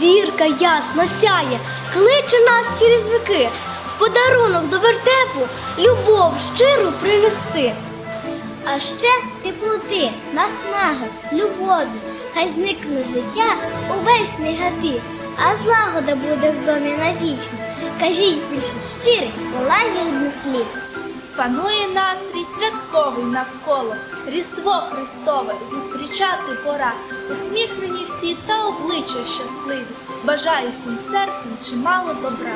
зіронька ясно сяє, кличе нас через віки, подарунок до вертепу любов щиру принести. А ще теплоти, наснаги, любові, хай зникне життя увесь негатив, а злагода буде в домі навічно. Кажіть більше щирих, полагідних слів. Панує настрій святковий навколо, Різдво Христове зустрічати пора. Усміхнені всі та обличчя щасливі. Бажаю всім серцем чимало добра.